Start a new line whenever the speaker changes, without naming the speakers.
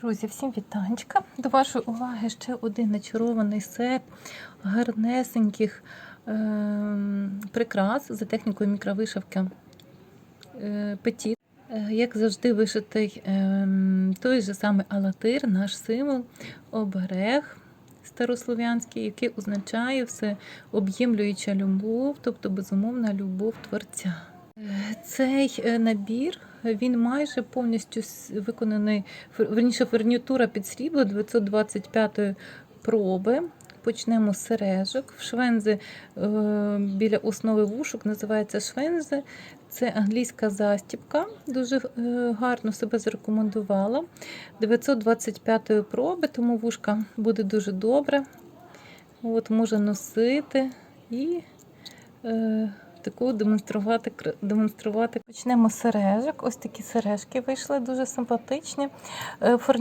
Друзі, всім вітанечка. До вашої уваги ще один начарований сет гарнесеньких ем, прикрас за технікою мікровишивки е, Petit. Е, Як завжди, вишитий ем, той же самий Алатир, наш символ, оберег старослов'янський, який означає все об'ємлююча любов, тобто безумовна любов Творця. Е, Цей е, набір він майже повністю виконаний, верніше фурнітура під срібло 925 проби. Почнемо з сережок. Швензи е, біля основи вушок називається швензи. Це англійська застібка, дуже е, гарно себе зарекомендувала. 925 проби, тому вушка буде дуже добре. От, може носити і е, таку демонструвати, демонструвати. Почнемо сережок. Ось такі сережки вийшли дуже симпатичні. Е,